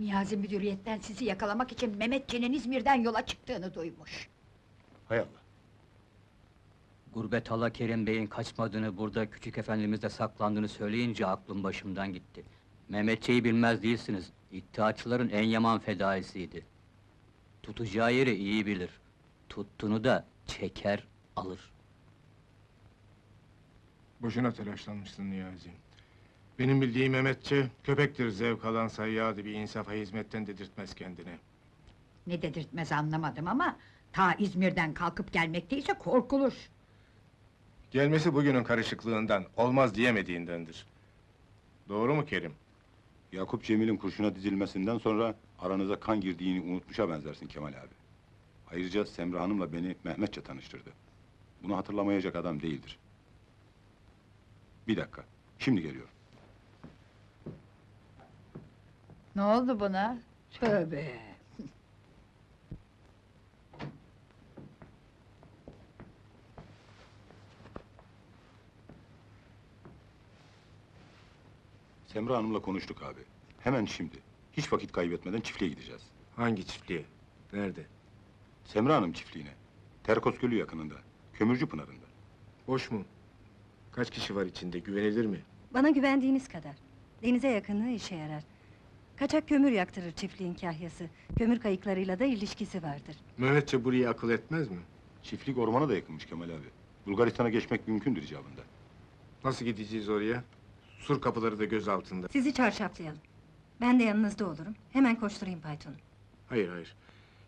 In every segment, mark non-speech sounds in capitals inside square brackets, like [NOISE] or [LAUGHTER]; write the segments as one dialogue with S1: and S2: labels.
S1: Niyazi müdüriyetten sizi yakalamak için Mehmetçiğinin İzmir'den yola çıktığını duymuş.
S2: Hay Allah.
S3: Gurbet Hala Kerim Bey'in kaçmadığını, burada küçük efendimizde saklandığını söyleyince aklım başımdan gitti. Mehmetçe'yi bilmez değilsiniz, iddiaçıların en yaman fedaisiydi. Tutacağı yeri iyi bilir. Tuttuğunu da çeker, alır.
S2: Boşuna telaşlanmışsın Niyazi. Benim bildiğim Mehmetçe, köpektir zevk alan sayyadı bir insafa hizmetten dedirtmez kendine.
S1: Ne dedirtmez anlamadım ama... ...ta İzmir'den kalkıp gelmekteyse korkulur.
S2: Gelmesi bugünün karışıklığından, olmaz diyemediğindendir. Doğru mu Kerim?
S4: Yakup Cemil'in kurşuna dizilmesinden sonra aranıza kan girdiğini unutmuşa benzersin Kemal abi. Ayrıca Semra Hanım'la beni Mehmetçe tanıştırdı. Bunu hatırlamayacak adam değildir. Bir dakika, şimdi geliyor.
S1: Ne oldu buna? Tövbe!
S4: Semra Hanım'la konuştuk abi. Hemen şimdi. Hiç vakit kaybetmeden çiftliğe gideceğiz.
S2: Hangi çiftliğe? Nerede?
S4: Semra Hanım çiftliğine. Terkos Gölü yakınında. Kömürcü Pınarı'nda.
S2: Boş mu? Kaç kişi var içinde, güvenilir mi?
S5: Bana güvendiğiniz kadar. Denize yakınlığı işe yarar. Kaçak kömür yaktırır çiftliğin kahyası. Kömür kayıklarıyla da ilişkisi vardır.
S2: Mehmetçe burayı akıl etmez mi?
S4: Çiftlik ormana da yakınmış Kemal abi. Bulgaristan'a geçmek mümkündür icabında.
S2: Nasıl gideceğiz oraya? Sur kapıları da göz altında.
S5: Sizi çarşaflayalım. Ben de yanınızda olurum. Hemen koşturayım Payton'u.
S2: Hayır hayır.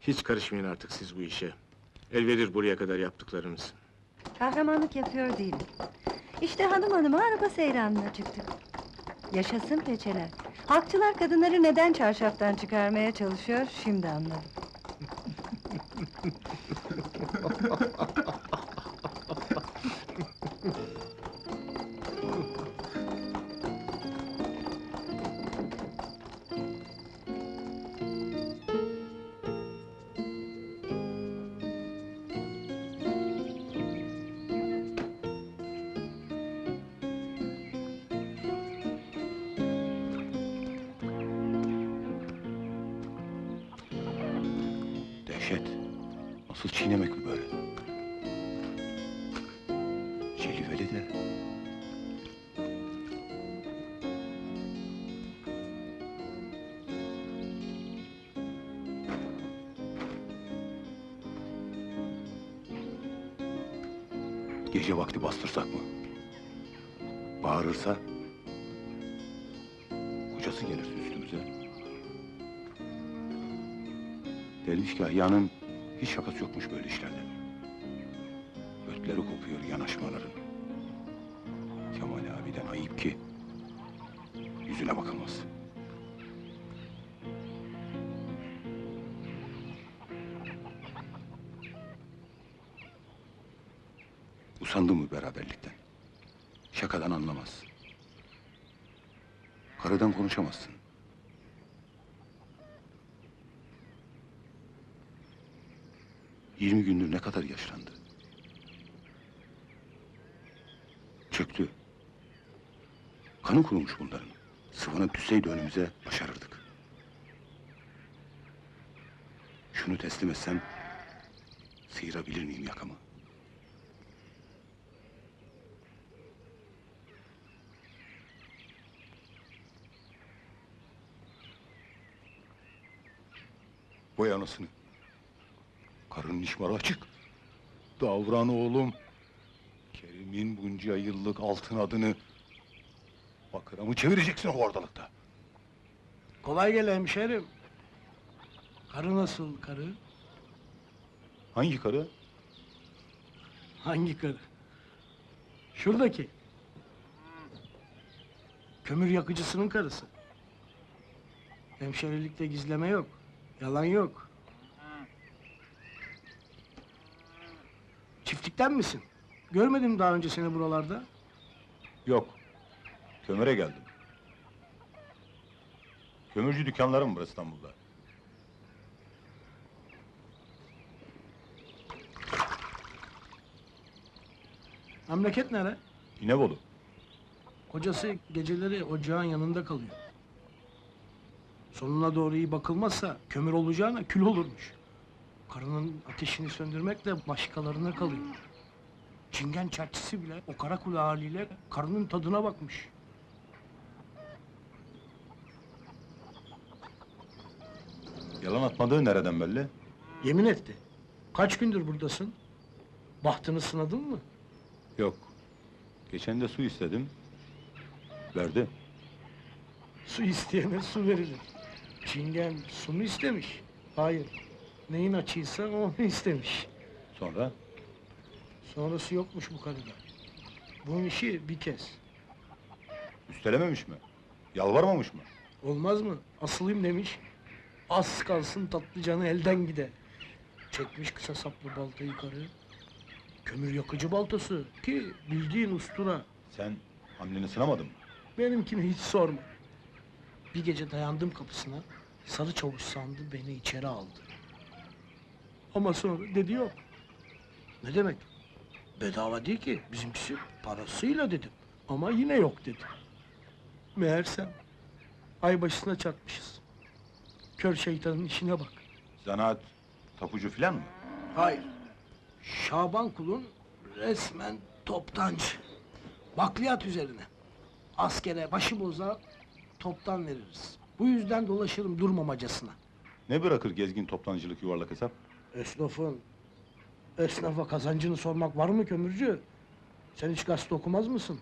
S2: Hiç karışmayın artık siz bu işe. El verir buraya kadar yaptıklarınız.
S5: Kahramanlık yapıyor değilim. İşte hanım hanıma araba seyranına çıktık. Yaşasın peçeler. Halkçılar kadınları neden çarşaftan çıkarmaya çalışıyor şimdi anladım. [LAUGHS]
S4: Nasıl çiğnemek bu böyle? Celiveli de. Gece vakti bastırsak mı? Bağırırsa? Kocası gelirse üstümüze. Derviş Kahya'nın hiç şakası yokmuş böyle işlerde. Ötleri kopuyor yanaşmaların. Kemal abiden ayıp ki yüzüne bakılmaz. Usandı mı beraberlikten? Şakadan anlamaz. Karıdan konuşamazsın. Yirmi gündür ne kadar yaşlandı. Çöktü. Kanı kurumuş bunların. Sıvanıp düşseydi önümüze başarırdık. Şunu teslim etsem... ...sıyırabilir miyim yakamı? Vay anasını. Karının işmarı açık. Davran oğlum. Kerim'in bunca yıllık altın adını... ...bakıra mı çevireceksin o ortalıkta?
S6: Kolay gele hemşerim. Karı nasıl karı?
S4: Hangi karı?
S6: Hangi karı? Şuradaki. Kömür yakıcısının karısı. Hemşerilikte gizleme yok. Yalan yok. Çiftlikten misin? Görmedim daha önce seni buralarda.
S4: Yok. Kömüre geldim. Kömürcü dükkanlarım var İstanbul'da.
S6: Memleket nere?
S4: İnebolu.
S6: Kocası geceleri ocağın yanında kalıyor. Sonuna doğru iyi bakılmazsa kömür olacağına kül olurmuş. Karının ateşini söndürmekle başkalarına kalıyor. Çingen çerçisi bile o kara kule haliyle karının tadına bakmış.
S4: Yalan atmadığı nereden belli?
S6: Yemin etti. Kaç gündür buradasın? Bahtını sınadın mı?
S4: Yok. Geçen de su istedim. Verdi.
S6: Su isteyene su verilir. Çingen su mu istemiş? Hayır. Neyin açıysa onu [LAUGHS] istemiş.
S4: Sonra
S6: Sonrası yokmuş bu karıda. Bunun işi bir kez.
S4: üstelememiş mi? Yalvarmamış mı?
S6: Olmaz mı? Asılayım demiş. Az kalsın tatlı canı elden gide. Çekmiş kısa saplı baltayı karı. Kömür yakıcı baltası ki bildiğin ustura.
S4: Sen hamleni sınamadın mı?
S6: Benimkini hiç sorma. Bir gece dayandım kapısına. Sarı çavuş sandı beni içeri aldı. Ama sonra dedi yok. Ne demek? Bedava değil ki bizimkisi parasıyla dedim. Ama yine yok dedi. Meğersem ay başına çarpmışız. Kör şeytanın işine bak.
S4: Zanaat tapucu filan mı?
S6: Hayır. Şaban kulun resmen toptancı. Bakliyat üzerine. Askere başıboza toptan veririz. Bu yüzden dolaşırım durmamacasına.
S4: Ne bırakır gezgin toptancılık yuvarlak hesap?
S6: Esnafın, esnafa kazancını sormak var mı kömürcü? Sen hiç gazete okumaz mısın?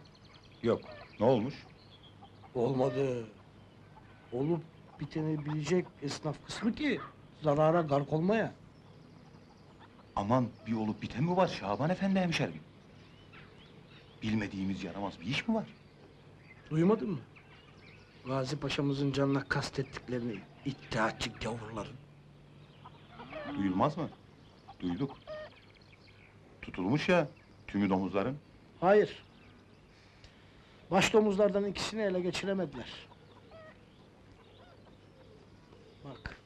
S4: Yok. Ne olmuş?
S6: Olmadı. Olup biteni bilecek esnaf kısmı ki zarara gark olmaya.
S4: Aman bir olup biten mi var Şaban Efendi hemşerim? Bilmediğimiz yaramaz bir iş mi var?
S6: Duymadın mı? Gazi Paşa'mızın canına kastettiklerini iddiatçı gavurların.
S4: Duyulmaz mı? Duyduk. Tutulmuş ya tümü domuzların.
S6: Hayır. Baş domuzlardan ikisini ele geçiremediler. Bak,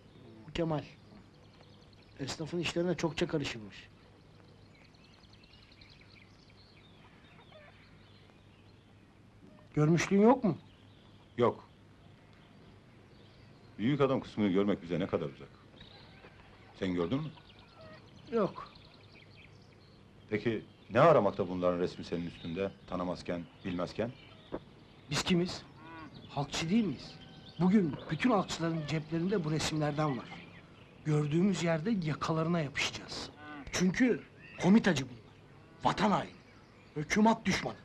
S6: bu Kemal. Esnafın işlerine çokça karışılmış. Görmüşlüğün yok mu?
S4: Yok. Büyük adam kısmını görmek bize ne kadar uzak. Sen gördün mü?
S6: Yok.
S4: Peki ne aramakta bunların resmi senin üstünde? Tanımazken, bilmezken?
S6: Biz kimiz? Halkçı değil miyiz? Bugün bütün halkçıların ceplerinde bu resimlerden var. Gördüğümüz yerde yakalarına yapışacağız. Çünkü komitacı bunlar. Vatan haini. Hükümet düşmanı.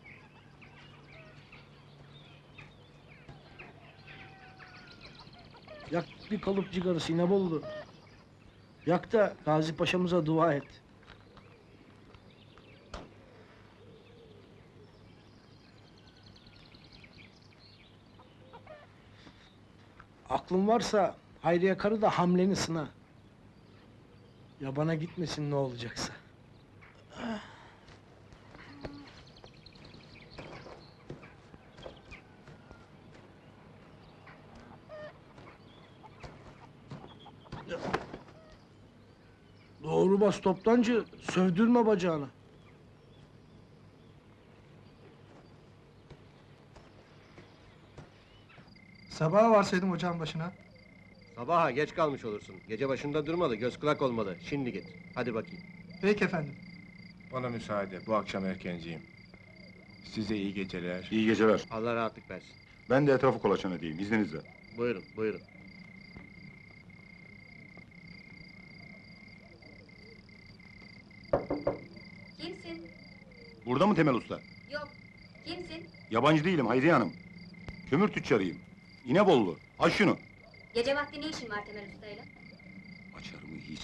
S6: Yak bir kalıp cigarası İnebolu. Yak da Gazi Paşa'mıza dua et. Aklın varsa Hayriye karı da hamleni sına. Yabana gitmesin ne olacaksa. Doğru bas toptancı, sövdürme bacağını.
S7: Sabaha varsaydım ocağın başına.
S8: Sabaha geç kalmış olursun. Gece başında durmalı, göz kulak olmalı. Şimdi git. Hadi bakayım.
S7: Peki efendim.
S2: Bana müsaade, bu akşam erkenciyim. Size iyi geceler.
S4: İyi geceler.
S8: Allah rahatlık versin.
S4: Ben de etrafı kolaçan edeyim izninizle.
S8: Buyurun, buyurun.
S9: Kimsin?
S4: Burada mı Temel Usta?
S9: Yok. Kimsin?
S4: Yabancı değilim Hayriye Hanım. Kömür tüccarıyım. İnebollu. Aç şunu.
S9: Gece vakti ne işin var Temel Usta'yla?
S4: Açar mı hiç?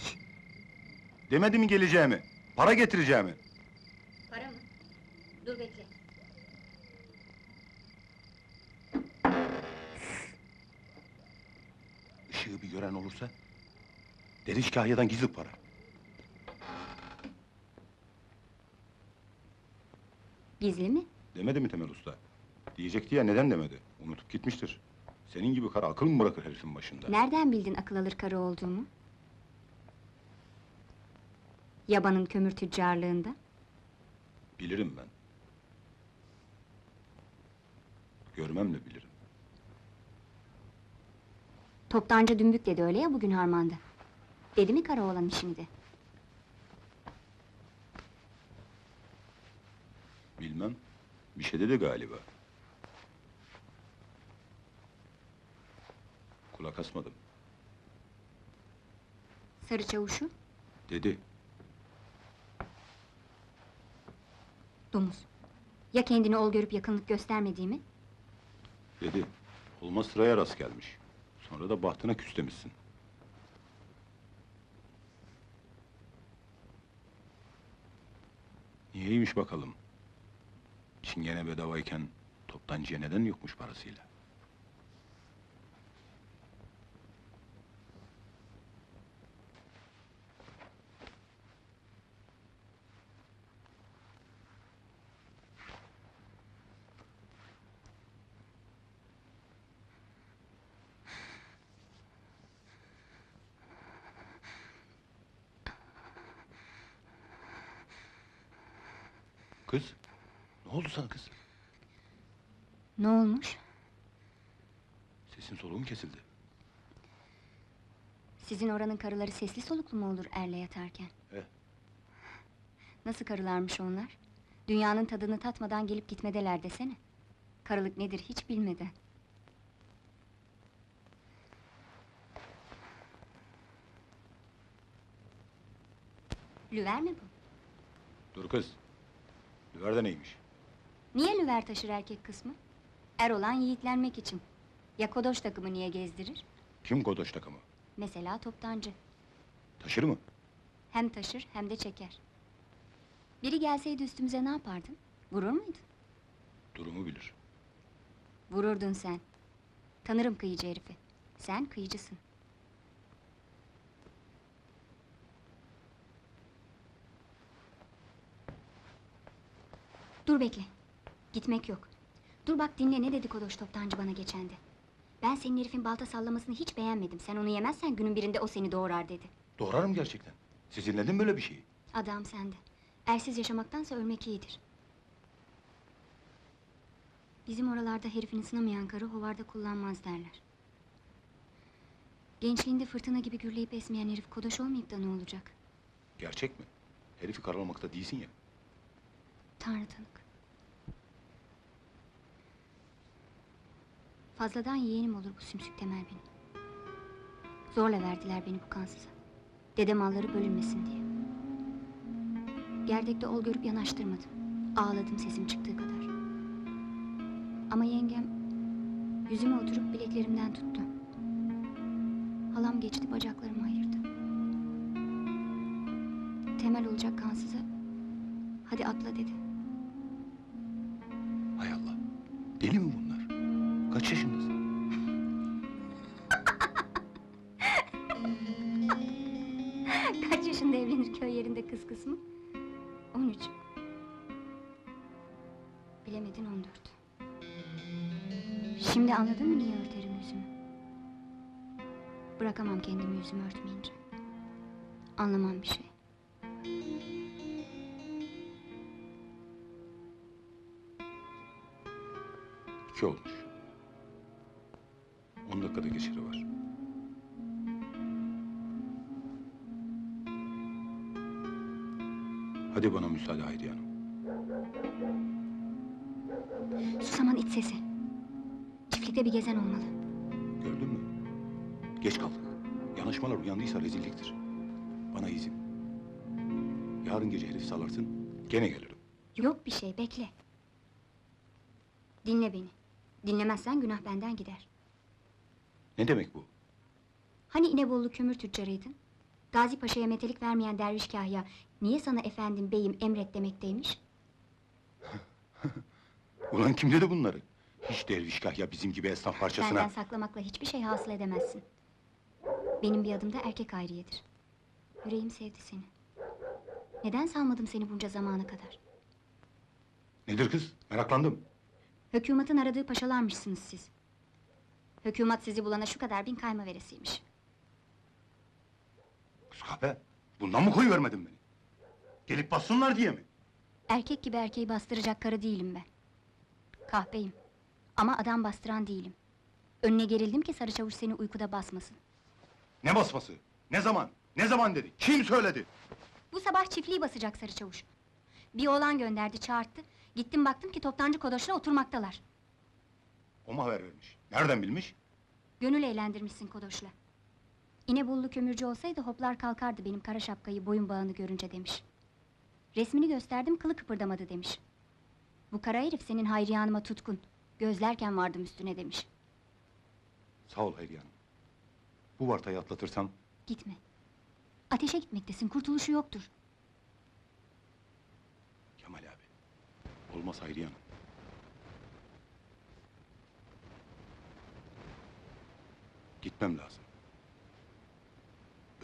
S4: Demedi mi geleceğimi? Para getireceğimi?
S9: Para mı? Dur bekle.
S4: Işığı bir gören olursa? Deriş kahyadan gizli para.
S9: Gizli mi?
S4: Demedi mi Temel Usta? Diyecekti ya neden demedi? Unutup gitmiştir. Senin gibi kara akıl mı bırakır herifin başında?
S9: Nereden bildin akıl alır karı olduğumu? Yabanın kömür tüccarlığında.
S4: Bilirim ben. Görmemle bilirim.
S9: Toptancı dümbük dedi öyle ya bugün harmanda. Dedi mi Karaoğlan işini de?
S4: Bilmem. Bir şey dedi galiba. Kulak asmadım.
S9: Sarı çavuşu,
S4: Dedi.
S9: domuz. Ya kendini ol görüp yakınlık göstermediğimi?
S4: Dedi. Olmaz sıraya rast gelmiş. Sonra da bahtına küs demişsin. Niyeymiş bakalım? Çingene bedavayken toptancıya neden yokmuş parasıyla? Kız, ne oldu sana kız?
S9: Ne olmuş?
S4: Sesin soluğun kesildi.
S9: Sizin oranın karıları sesli soluklu mu olur erle yatarken?
S4: Eh.
S9: Nasıl karılarmış onlar? Dünyanın tadını tatmadan gelip gitmedeler desene. Karılık nedir hiç bilmeden. Lüver mi bu?
S4: Dur kız. Düverde neymiş?
S9: Niye lüver taşır erkek kısmı? Er olan yiğitlenmek için. Ya kodoş takımı niye gezdirir?
S4: Kim kodoş takımı?
S9: Mesela toptancı.
S4: Taşır mı?
S9: Hem taşır hem de çeker. Biri gelseydi üstümüze ne yapardın? Vurur muydun?
S4: Durumu bilir.
S9: Vururdun sen. Tanırım kıyıcı herifi. Sen kıyıcısın. Dur bekle. Gitmek yok. Dur bak dinle ne dedi kodoş toptancı bana geçende. Ben senin herifin balta sallamasını hiç beğenmedim. Sen onu yemezsen günün birinde o seni doğurar dedi.
S4: Doğrarım gerçekten. Siz dinledin böyle bir şeyi?
S9: Adam sende. Ersiz yaşamaktansa ölmek iyidir. Bizim oralarda herifini sınamayan karı hovarda kullanmaz derler. Gençliğinde fırtına gibi gürleyip esmeyen herif kodoş olmayıp da ne olacak?
S4: Gerçek mi? Herifi karalamakta değilsin ya.
S9: Tanrı tanık. Fazladan yeğenim olur bu sümsük temel benim. Zorla verdiler beni bu kansıza. Dede malları bölünmesin diye. Gerdekte ol görüp yanaştırmadım. Ağladım sesim çıktığı kadar. Ama yengem yüzüme oturup bileklerimden tuttu. Halam geçti bacaklarımı ayırdı. Temel olacak kansıza hadi atla dedi.
S4: Hay Allah. Deli mi bunlar? Kaç yaşındasın? [LAUGHS]
S9: Kaç yaşında evlenir köy yerinde kız kısmı? 13. Bilemedin 14. Şimdi anladın mı niye örterim yüzümü? Bırakamam kendimi yüzümü örtmeyince. Anlamam bir şey.
S4: İki olmuş. On dakikada geçiri var. Hadi bana müsaade Hayriye Hanım.
S9: Susaman iç sesi. Çiftlikte bir gezen olmalı.
S4: Gördün mü? Geç kaldık. Yanaşmalar uyandıysa rezilliktir. Bana izin. Yarın gece herif salarsın, gene gelirim.
S9: Yok bir şey bekle. Dinle beni. Dinlemezsen günah benden gider.
S4: Ne demek bu?
S9: Hani İnebolu kömür tüccarıydın? Gazi Paşa'ya metelik vermeyen derviş kahya... ...niye sana efendim, beyim, emret demekteymiş? [LAUGHS]
S4: Ulan kim dedi bunları? Hiç derviş kahya bizim gibi esnaf parçasına...
S9: Benden saklamakla hiçbir şey hasıl edemezsin. Benim bir adım da erkek ayrıyedir. Yüreğim sevdi seni. Neden salmadım seni bunca zamana kadar?
S4: Nedir kız? Meraklandım.
S9: Hükümetin aradığı paşalarmışsınız siz. Hükümet sizi bulana şu kadar bin kayma veresiymiş.
S4: Kız kahpe, bundan mı koyuvermedin beni? Gelip bassınlar diye mi?
S9: Erkek gibi erkeği bastıracak karı değilim ben. Kahpeyim. Ama adam bastıran değilim. Önüne gerildim ki sarı çavuş seni uykuda basmasın.
S4: Ne basması? Ne zaman? Ne zaman dedi? Kim söyledi?
S9: Bu sabah çiftliği basacak sarı çavuş. Bir oğlan gönderdi, çağırttı. Gittim baktım ki toptancı kodoşla oturmaktalar.
S4: O mu haber vermiş? Nereden bilmiş?
S9: Gönül eğlendirmişsin kodoşla. İnebolu kömürcü olsaydı hoplar kalkardı benim kara şapkayı boyun bağını görünce demiş. Resmini gösterdim kılı kıpırdamadı demiş. Bu kara herif senin Hayriye Hanım'a tutkun. Gözlerken vardım üstüne demiş.
S4: Sağ ol Hayriye Hanım. Bu vartayı atlatırsam
S9: Gitme. Ateşe gitmektesin, kurtuluşu yoktur.
S4: Kemal abi. Olmaz Hayriye Hanım. Gitmem lazım.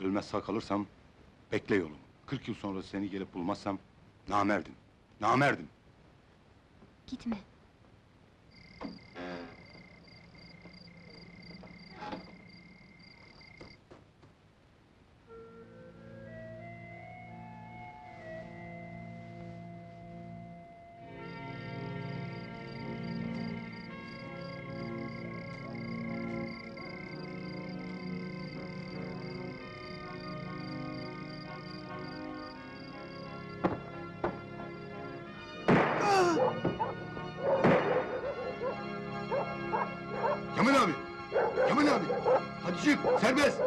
S4: Ölmez sağ kalırsam bekle yolumu. Kırk yıl sonra seni gelip bulmazsam namerdim. Namerdim.
S9: Gitme.
S4: Kemal abi! Kemal abi! Hadi çık, serbest!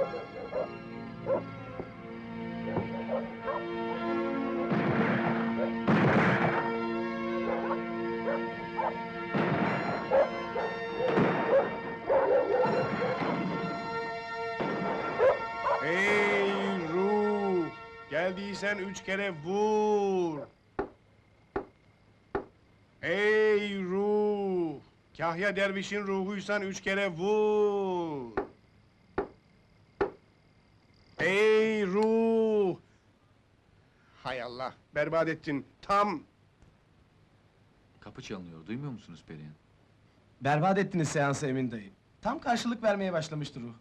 S10: Ey ruh! Geldiysen üç kere vur! Ey ruh! Kahya dervişin ruhuysan üç kere vur! Ey ruh! Hay Allah, berbat ettin, tam!
S11: Kapı çalınıyor, duymuyor musunuz Perihan?
S7: Berbat ettiniz seansı Emin dayı. Tam karşılık vermeye başlamıştı ruh.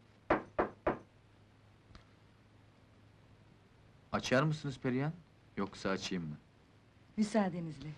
S11: Açar mısınız Perihan? Yoksa açayım mı?
S5: Müsaadenizle.